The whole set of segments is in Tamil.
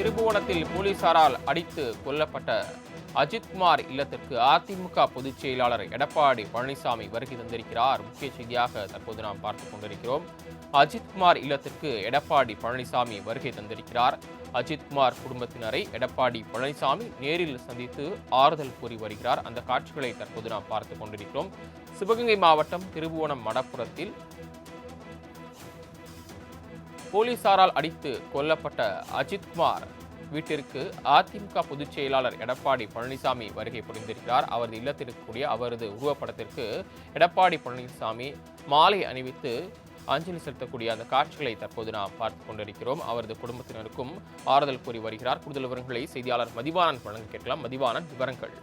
திருபுவனத்தில் போலீசாரால் அடித்து கொல்லப்பட்ட அஜித்குமார் இல்லத்திற்கு அதிமுக பொதுச் செயலாளர் எடப்பாடி பழனிசாமி வருகை தந்திருக்கிறார். முக்கிய செய்தியாக தற்போது நாம் பார்த்துக் கொண்டிருக்கிறோம். அஜித்குமார் இல்லத்திற்கு எடப்பாடி பழனிசாமி வருகை தந்திருக்கிறார். அஜித்குமார் குடும்பத்தினரை எடப்பாடி பழனிசாமி நேரில் சந்தித்து ஆறுதல் கூறி வருகிறார். அந்த காட்சிகளை தற்போது நாம் பார்த்துக் கொண்டிருக்கிறோம். சிவகங்கை மாவட்டம் திருபுவனம் மடப்புறத்தில் போலீசாரால் அடித்து கொல்லப்பட்ட அஜித்குமார் வீட்டிற்கு அதிமுக பொதுச் செயலாளர் எடப்பாடி பழனிசாமி வருகை புரிந்திருக்கிறார். அவரது இல்லத்திற்கு கூடிய அவரது உருவப்படத்திற்கு எடப்பாடி பழனிசாமி மாலை அணிவித்து அஞ்சலி செலுத்தக்கூடிய அந்த காட்சிகளை தற்போது நாம் பார்த்து கொண்டிருக்கிறோம். அவரது குடும்பத்தினருக்கும் ஆறுதல் கூறி வருகிறார். கூடுதல் விவரங்களை செய்தியாளர் மதிவானன் வழங்க கேட்கலாம். மதிவானன் விவரங்கள்.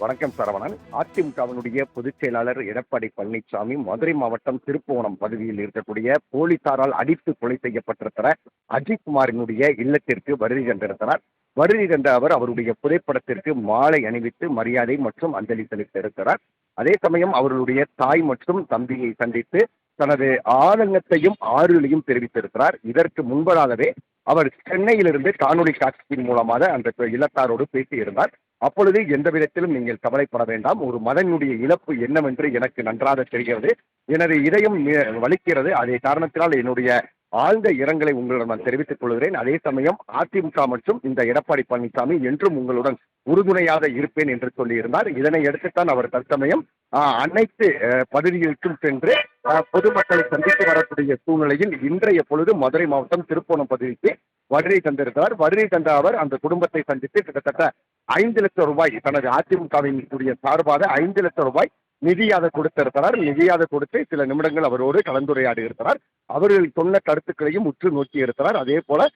வணக்கம் சரவணன். அதிமுகவினுடைய பொதுச் செயலாளர் எடப்பாடி பழனிசாமி மதுரை மாவட்டம் திருப்புவனம் பகுதியில் இருக்கக்கூடிய போலீசாரால் அடித்து கொலை செய்யப்பட்டிருக்கிற அஜித்குமாரினுடைய இல்லத்திற்கு வருகை தந்திருக்கிறார். வருகை தந்த அவர் அவருடைய புகைப்படத்திற்கு மாலை அணிவித்து மரியாதை மற்றும் அஞ்சலி செலுத்தியிருக்கிறார். அதே சமயம் அவர்களுடைய தாய் மற்றும் தம்பியை சந்தித்து தனது ஆதங்கத்தையும் ஆறுதலையும் தெரிவித்திருக்கிறார். இதற்கு முன்பதாகவே அவர் சென்னையிலிருந்து காணொலி காட்சியின் மூலமாக அந்த இல்லத்தாரோடு பேசியிருந்தார். அப்பொழுது எந்த விதத்திலும் நீங்கள் கவலைப்பட வேண்டாம். ஒரு மதனுடைய இழப்பு என்னவென்று எனக்கு நன்றாக தெரிகிறது. எனது இதயம் வலிக்கிறது. அதே காரணத்தினால் என்னுடைய ஆழ்ந்த இரங்கலை உங்களிடம் நான் தெரிவித்துக் கொள்கிறேன். அதே சமயம் அதிமுக மற்றும் இந்த எடப்பாடி பழனிசாமி என்றும் உங்களுடன் உறுதுணையாக இருப்பேன் என்று சொல்லியிருந்தார். இதனை அடுத்துத்தான் அவர் தற்சமயம் அனைத்து பகுதிகளுக்கும் சென்று பொதுமக்களை சந்தித்து வரக்கூடிய சூழ்நிலையில் இன்றைய பொழுது மதுரை மாவட்டம் திருப்போணம் பகுதிக்கு வருகை தந்திருக்கிறார். வருகை தந்த அவர் அந்த குடும்பத்தை சந்தித்து கிட்டத்தட்ட ஐந்து லட்சம் ரூபாய் தனது அதிமுகவின் கூடிய சார்பாக ஐந்து லட்சம் ரூபாய் நிதியாக கொடுத்திருக்கிறார். நிதியாக கொடுத்து சில நிமிடங்கள் அவரோடு கலந்துரையாடி இருக்கிறார். அவர்கள் சொன்ன கருத்துக்களையும் உற்று நோக்கி இருக்கிறார். அதே போல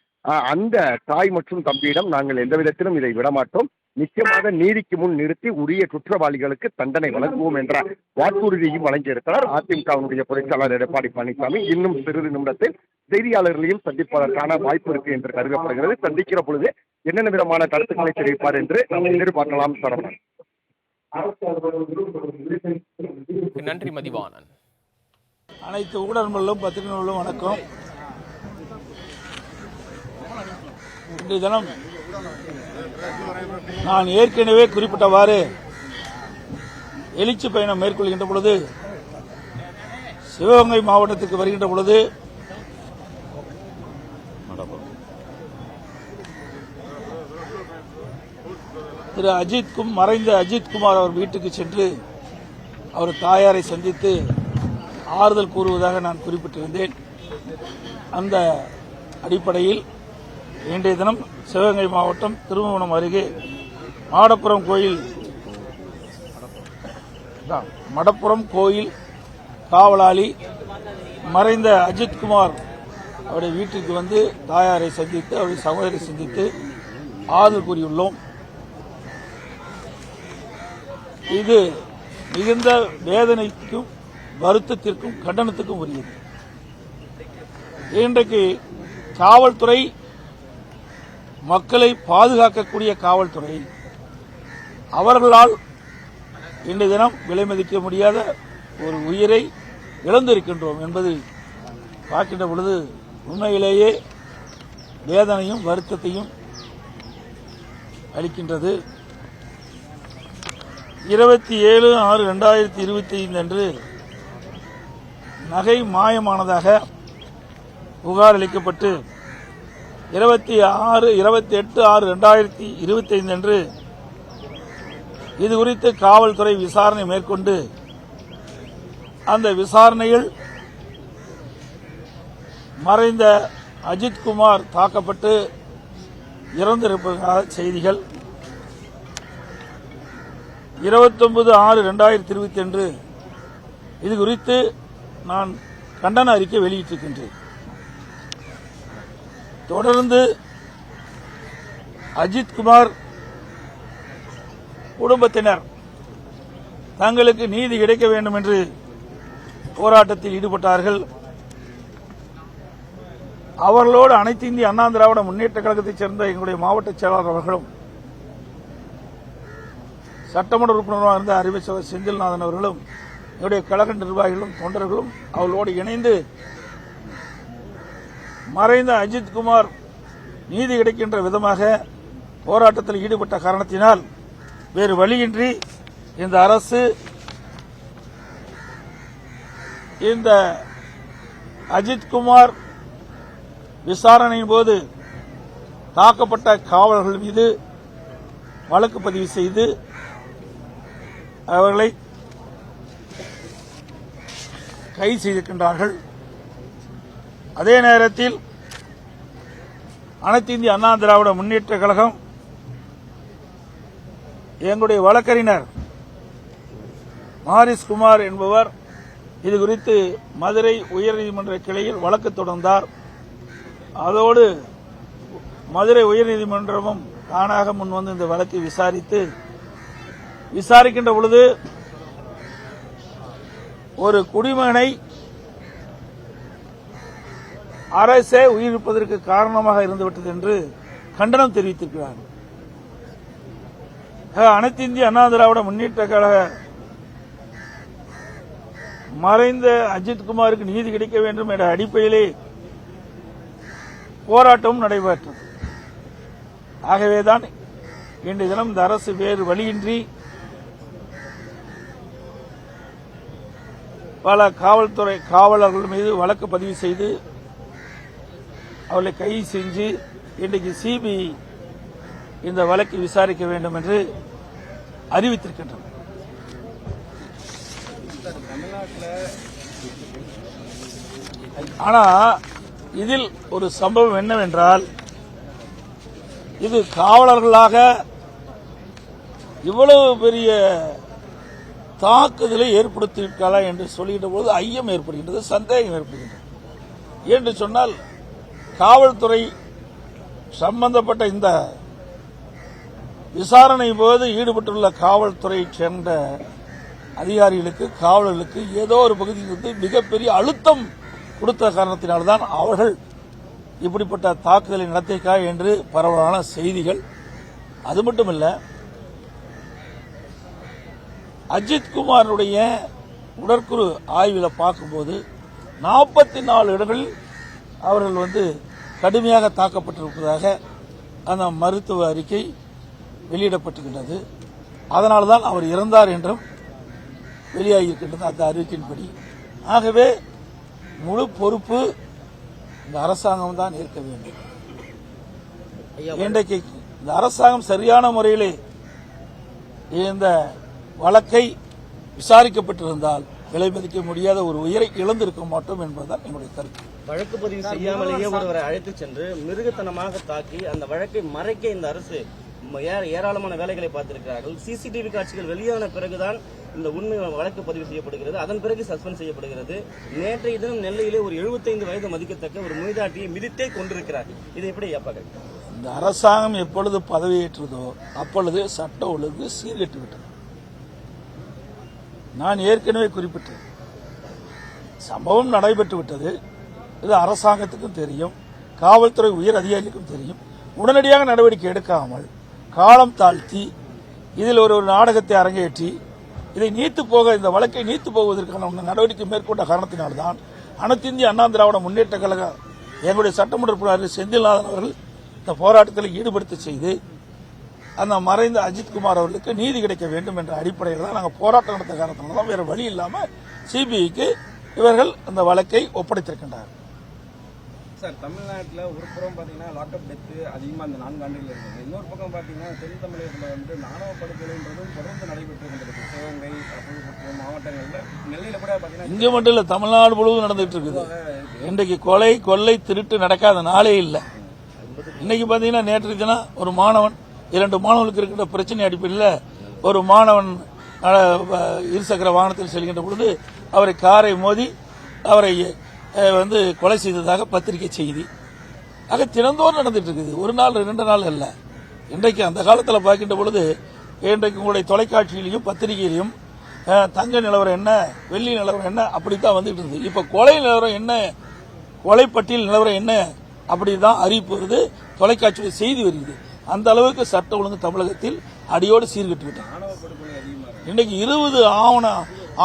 அந்த தாய் மற்றும் தம்பியிடம் நாங்கள் எந்த விதத்திலும் இதை விடமாட்டோம். நிச்சயமாக நீதிக்கு முன் நிறுத்தி உரிய குற்றவாளிகளுக்கு தண்டனை வழங்குவோம் என்ற வாக்குறுதியும் வழங்கியிருக்கிறார். அதிமுகவினுடைய பொதுச்செயலாளர் எடப்பாடி பழனிசாமி இன்னும் சிறிது நிமிடத்தில் செய்தியாளர்களையும் சந்திப்பதற்கான வாய்ப்பு இருக்கு என்று கருதப்படுகிறது. சந்திக்கிற பொழுது என்னென்ன விதமான கருத்துக்களை தெரிவிப்பார் என்று நாம் எதிர்பார்க்கலாம் சரவணன். நன்றி மதிவானன் அனைத்து ஊடகங்களும் பத்திரிகைகளும் வணக்கம். இன்றைய தினம் நான் ஏற்கனவே குறிப்பிட்டவாறு எழுச்சி பயணம் மேற்கொள்கின்ற பொழுது சிவகங்கை மாவட்டத்திற்கு வருகின்ற பொழுது திரு அஜித்கும் மறைந்த அஜித்குமார் அவர் வீட்டுக்கு சென்று அவர் தாயாரை சந்தித்து ஆறுதல் கூறுவதாக நான் குறிப்பிட்டிருந்தேன். அந்த அடிப்படையில் இன்றைய தினம் சிவகங்கை மாவட்டம் திருமணம் அருகே மாடப்புறம் கோயில் தான், மடப்புறம் கோயில் காவலாளி மறைந்த அஜித்குமார் அவருடைய வீட்டிற்கு வந்து தாயாரை சந்தித்து அவருடைய சகோதரி சந்தித்து ஆறுதல் கூறியுள்ளோம். இது மிகுந்த வேதனைக்கும் வருத்தத்திற்கும் கண்டனத்துக்கும் உரியது. இன்றைக்கு காவல்துறை மக்களை பாதுகாக்கக்கூடிய காவல்துறை அவர்களால் இன்றைய தினம் விலை மதிக்க முடியாத ஒரு உயிரை இழந்திருக்கின்றோம் என்பது பார்க்கின்ற பொழுது உண்மையிலேயே வேதனையும் வருத்தத்தையும் அளிக்கின்றது. இருபத்தி ஏழு ஆறு ரெண்டாயிரத்தி இருபத்தி ஐந்து அன்று நகை மாயமானதாக புகார் அளிக்கப்பட்டு இருபத்தி ஆறு இருபத்தி எட்டு ஆறு ரெண்டாயிரத்தி இருபத்தி ஐந்து அன்று இது குறித்து காவல்துறை விசாரணை மேற்கொண்டு அந்த விசாரணையில் மறைந்த அஜித்குமார் தாக்கப்பட்டு இறந்திருப்பதாக செய்திகள். இருபத்தொன்பது ஆறு ரெண்டாயிரத்தி இருபத்தி அன்று இது குறித்து நான் கண்டன அறிக்கை வெளியிட்டிருக்கின்றேன். தொடர்ந்து அஜித்குமார் குடும்பத்தினர் தங்களுக்கு நீதி கிடைக்க வேண்டும் என்று போராட்டத்தில் ஈடுபட்டார்கள். அவர்களோடு அனைத்து இந்திய அண்ணா திராவிட முன்னேற்ற கழகத்தைச் சேர்ந்த எங்களுடைய மாவட்ட செயலாளர் அவர்களும் சட்டமன்ற உறுப்பினராக இருந்த அறிவை செந்தில்நாதன் அவர்களும் என்னுடைய கழக நிர்வாகிகளும் தொண்டர்களும் அவர்களோடு இணைந்து மறைந்த அஜித்குமார் நீதி கிடைக்கின்ற விதமாக போராட்டத்தில் ஈடுபட்ட காரணத்தினால் வேறு வழியின்றி இந்த அரசு இந்த அஜித்குமார் விசாரணையின் போது தாக்கப்பட்ட காவலர்கள் மீது வழக்கு பதிவு செய்து அவர்களை கைது செய்திருக்கின்றார்கள். அதே நேரத்தில் அனைத்து இந்திய அண்ணா திராவிட முன்னேற்ற கழகம் எங்களுடைய வழக்கறிஞர் மாரிஸ் குமார் என்பவர் இது குறித்து மதுரை உயர்நீதிமன்ற கிளையில் வழக்கு தொடர்ந்தார். அதோடு மதுரை உயர்நீதிமன்றமும் தானாக முன்வந்து இந்த வழக்கை விசாரித்து விசாரிக்கின்ற பொழுது ஒரு குடிமகனை அரசே உயிரிழப்பதற்கு காரணமாக இருந்துவிட்டது என்று கண்டனம் தெரிவித்திருக்கிறார். அனைத்து இந்திய அண்ணா திராவிட முன்னேற்ற கழக மறைந்த அஜித்குமாருக்கு நீதி கிடைக்க வேண்டும் என்ற அடிப்படையிலே போராட்டம் நடைபெற்றது. ஆகவேதான் இன்றைய தினம் இந்த அரசு வேறு வழியின்றி பல காவல்துறை காவலர்கள் மீது வழக்கு பதிவு செய்து அவர்களை கைது செஞ்சு இன்றைக்கு சிபிஐ இந்த வழக்கை விசாரிக்க வேண்டும் என்று அறிவித்திருக்கின்றனர் ஆனா இதில் ஒரு சம்பவம் என்னவென்றால் இது காவலர்களாக இவ்வளவு பெரிய தாக்குதலை ஏற்படுத்தியிருக்கலாம் என்று சொல்லுகின்ற பொழுது ஐயம் ஏற்படுகின்றது சந்தேகம் ஏற்படுகின்றது. என்று சொன்னால் காவல்துறை சம்பந்தப்பட்ட இந்த விசாரணை போது ஈடுபட்டுள்ள காவல்துறையைச் சேர்ந்த அதிகாரிகளுக்கு காவலர்களுக்கு ஏதோ ஒரு பகுதியிலிருந்து மிகப்பெரிய அழுத்தம் கொடுத்த காரணத்தினால்தான் அவர்கள் இப்படிப்பட்ட தாக்குதலை நடத்திக்கா என்று பரவலான செய்திகள். அது மட்டுமல்ல அஜித் உடற்குழு உடற்குறு ஆய்வில் பார்க்கும்போது நாற்பத்தி நாலு இடங்களில் அவர்கள் வந்து கடுமையாக தாக்கப்பட்டிருப்பதாக அந்த மருத்துவ அறிக்கை வெளியிடப்பட்டிருக்கின்றது அதனால்தான் தான் அவர் இறந்தார் என்றும் வெளியாகியிருக்கின்றது அந்த அறிக்கையின்படி. ஆகவே முழு பொறுப்பு இந்த அரசாங்கம் தான் ஏற்க வேண்டும். இன்றைக்கு இந்த அரசாங்கம் சரியான முறையிலே இந்த வழக்கை விசாரிக்கப்பட்டிருந்தால் விலை மதிக்க முடியாத ஒரு உயிரை இழந்திருக்க மாட்டோம் என்பதுதான் என்னுடைய கருத்து. வழக்கு பதிவு செய்யாமலேயே ஒருவரை அழைத்து சென்று மிருகத்தனமாக தாக்கி அந்த வழக்கை மறைக்க இந்த அரசு ஏராளமான வேலைகளை பார்த்திருக்கிறார்கள். சிசிடிவி காட்சிகள் வெளியான பிறகுதான் இந்த உண்மை வழக்கு பதிவு செய்யப்படுகிறது. அதன் பிறகு சஸ்பெண்ட் செய்யப்படுகிறது. நேற்றைய தினம் நெல்லையிலே ஒரு 75 வயது மதிக்கத்தக்க ஒரு மொய்தாட்டியை மிதித்தே கொண்டிருக்கிறார் இதை எப்படி ஐயாப்பாக்கள் இந்த அரசாங்கம் எப்பொழுது பதவியேற்றதோ அப்பொழுது சட்ட ஒழுங்கு சீர்கெட்டு விட்டது நான் ஏற்கனவே குறிப்பிட்டேன். சம்பவம் நடைபெற்று விட்டது. இது அரசாங்கத்துக்கும் தெரியும். காவல்துறை உயர் அதிகாரிகளுக்கும் தெரியும். உடனடியாக நடவடிக்கை எடுக்காமல் காலம் தாழ்த்தி இதில் ஒரு ஒரு நாடகத்தை அரங்கேற்றி இதை நீத்து போக இந்த வழக்கை நீத்து போவதற்கான நடவடிக்கை மேற்கொண்ட காரணத்தினால்தான் அனைத்து இந்திய அண்ணா திராவிட முன்னேற்ற கழக எங்களுடைய சட்டமன்ற உறுப்பினர் செந்தில்நாதன் அவர்கள் இந்த போராட்டத்தில் ஈடுபடுத்த செய்து அந்த மறைந்த அஜித்குமார் அவர்களுக்கு நீதி கிடைக்க வேண்டும் என்ற அடிப்படையில் தான் நாங்கள் போராட்டம் நடத்த காரணத்தினால தான் வேறு வழி இல்லாமல் சிபிஐக்கு இவர்கள் அந்த வழக்கை ஒப்படைத்திருக்கின்றார்கள் சார் தமிழ்நாட்டில் ஒரு புறம் பார்த்தீங்கன்னா லாக்அப் டெத்து அதிகமாக இந்த நான்கு ஆண்டுகள் இருக்குது. இன்னொரு பக்கம் பார்த்தீங்கன்னா தென் தமிழகத்தில் வந்து நாணவ படுகொலைன்றதும் தொடர்ந்து நடைபெற்று கொண்டிருக்கு. சிவகங்கை மாவட்டங்களில் நெல்லையில் கூட பார்த்தீங்கன்னா இங்கே மட்டும் இல்லை தமிழ்நாடு முழுவதும் நடந்துட்டு இருக்குது. இன்றைக்கு கொலை கொள்ளை திருட்டு நடக்காத நாளே இல்லை. இன்னைக்கு பார்த்தீங்கன்னா நேற்று தினம் ஒரு மாணவன் இரண்டு மாணவர்களுக்கு இருக்கின்ற பிரச்சனை அடிப்படையில் ஒரு மாணவன் இருசக்கர வாகனத்தில் செல்கின்ற பொழுது அவரை காரை மோதி அவரை வந்து கொலை செய்ததாக பத்திரிகை செய்தி. ஆக தினந்தோறும் நடந்துட்டு இருக்குது. ஒரு நாள் ரெண்டு நாள் அல்ல. இன்றைக்கு அந்த காலத்தில் பார்க்கின்ற பொழுது இன்றைக்கு உங்களுடைய தொலைக்காட்சியிலையும் பத்திரிகையிலையும் தங்க நிலவரம் என்ன வெள்ளி நிலவரம் என்ன அப்படித்தான் வந்துட்டு இருந்தது இப்போ கொலை நிலவரம் என்ன கொலை பட்டியல் நிலவரம் என்ன அப்படி தான் அறிவிப்பு வருது தொலைக்காட்சியில் செய்தி வருகிறது அந்த அளவுக்கு சட்ட ஒழுங்கு தமிழகத்தில் அடியோடு சீர்கெட்டு விட்டாங்க ஆணவ இன்னைக்கு இருபது ஆவண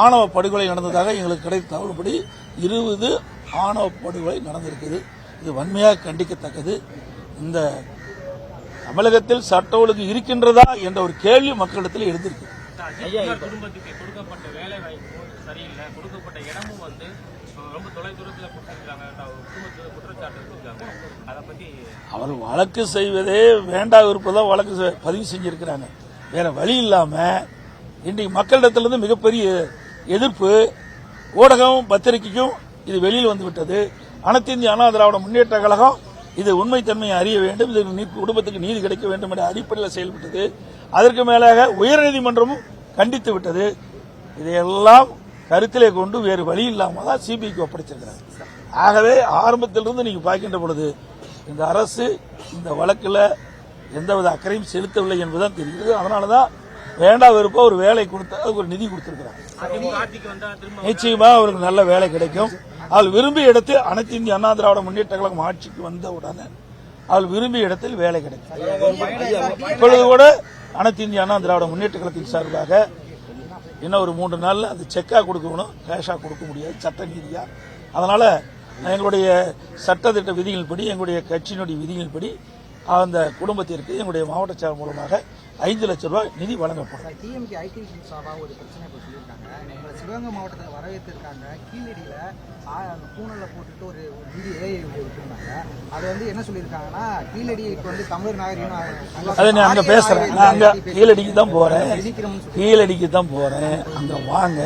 ஆணவ படுகொலை நடந்ததாக எங்களுக்கு கிடைத்த தகவல்படி இருபது ஆணவ படுகொலை நடந்திருக்குது. இது வன்மையாக கண்டிக்கத்தக்கது. இந்த தமிழகத்தில் சட்ட ஒழுங்கு இருக்கின்றதா என்ற ஒரு கேள்வி மக்களிடத்தில் எழுந்திருக்கு. கொடுக்கப்பட்ட சரியில்லை கொடுக்கப்பட்ட இடமும் வந்து ரொம்ப தொலைதூரத்தில் கொடுத்துருக்காங்க குடும்பத்தில் குற்றச்சாட்டு அதை பத்தி அவர் வழக்கு செய்வதே வேண்டா விருப்பதான் வழக்கு செ- பதிவு செஞ்சிருக்கிறாங்க. வேற வழி இல்லாம இன்றைக்கு மக்களிடத்திலிருந்து மிகப்பெரிய எதிர்ப்பு ஊடகம் பத்திரிகைக்கும் இது வெளியில் வந்துவிட்டது அனைத்து இந்திய அண்ணா திராவிட முன்னேற்ற கழகம் இது உண்மைத்தன்மையை அறிய வேண்டும். இது குடும்பத்துக்கு நீதி கிடைக்க வேண்டும் என்ற அடிப்படையில் செயல்பட்டது. அதற்கு மேலாக உயர்நீதிமன்றமும் கண்டித்து விட்டது. இதையெல்லாம் கருத்திலே கொண்டு வேறு வழி இல்லாமல் தான் சிபிஐக்கு ஒப்படைச்சிருக்கிறாங்க. ஆகவே ஆரம்பத்திலிருந்து நீங்கள் பார்க்கின்ற பொழுது இந்த அரசு இந்த வழக்கில் எந்தவித அக்கறையும் செலுத்தவில்லை என்பதுதான் தெரிகிறது. அதனாலதான் வேண்டா விருப்பம் ஒரு வேலை கொடுத்து அதுக்கு ஒரு நிதி கொடுத்திருக்கிறாங்க. நிச்சயமாக நிச்சயமா அவருக்கு நல்ல வேலை கிடைக்கும். அவள் விரும்பிய இடத்தில் அனைத்து இந்திய அண்ணா திராவிட முன்னேற்ற கழகம் ஆட்சிக்கு வந்த உடனே அவள் விரும்பிய இடத்தில் வேலை கிடைக்கும். இப்பொழுது கூட அனைத்து இந்திய அண்ணா திராவிட முன்னேற்ற கழகத்தின் சார்பாக இன்னும் ஒரு மூன்று நாளில் அது செக்காக கொடுக்கணும் கேஷாக கொடுக்க முடியாது சட்ட ரீதியாக அதனால் எங்களுடைய சட்டத்திட்ட விதிகளின்படி எங்களுடைய கட்சியினுடைய விதிகள் படி அந்த குடும்பத்திற்கு எங்களுடைய மாவட்ட செயலர் மூலமாக ஐந்து லட்சம் ரூபாய் நிதி வழங்கப்படும். டிஎம்கே ஐடி சார்பாக ஒரு பிரச்சனை இப்போ சொல்லியிருக்காங்க. எங்களை சிவகங்கை மாவட்டத்தில் வரவேற்றிருக்காங்க. கீழடியில் அந்த பூனலில் போட்டுட்டு ஒரு ஏஐ வீடியோ விட்டுருந்தாங்க அது வந்து என்ன சொல்லியிருக்காங்கன்னா கீழடிக்கு வந்து தமிழர் நாகரிகம். அதை நான் அங்க பேசுறேன். நான் அங்க கீழடிக்கு தான் போறேன். கீழடிக்கு தான் போறேன். அங்க வாங்க.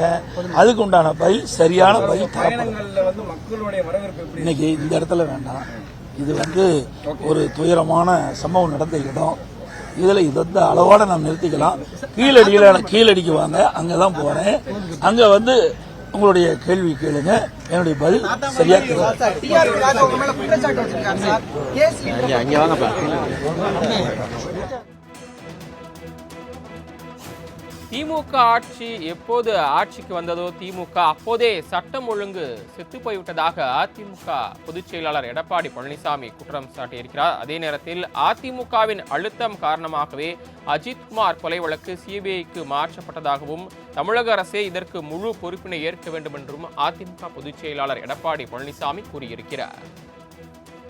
அதுக்கு உண்டான பதில் சரியான பதில் வந்து மக்களுடைய வரவேற்பு எப்படி இன்னைக்கு இந்த இடத்துல வேண்டாம். இது வந்து ஒரு துயரமான சம்பவம் நடந்த இடம். இதுல இது வந்து அளவோட நாம் நிறுத்திக்கலாம். கீழடியில கீழடிக்கு வாங்க அங்கதான் போறேன். அங்க வந்து உங்களுடைய கேள்வி கேளுங்க. என்னுடைய பதில் சரியா தெரியும் திமுக ஆட்சி எப்போது ஆட்சிக்கு வந்ததோ திமுக அப்போதே சட்டம் ஒழுங்கு செத்து போய்விட்டதாக அதிமுக பொதுச் செயலாளர் எடப்பாடி பழனிசாமி குற்றம் சாட்டியிருக்கிறார். அதே நேரத்தில் அதிமுகவின் அழுத்தம் காரணமாகவே அஜித்குமார் கொலை வழக்கு சிபிஐக்கு மாற்றப்பட்டதாகவும் தமிழக அரசே இதற்கு முழு பொறுப்பினை ஏற்க வேண்டும் என்றும் அதிமுக பொதுச் செயலாளர் எடப்பாடி பழனிசாமி கூறியிருக்கிறார்.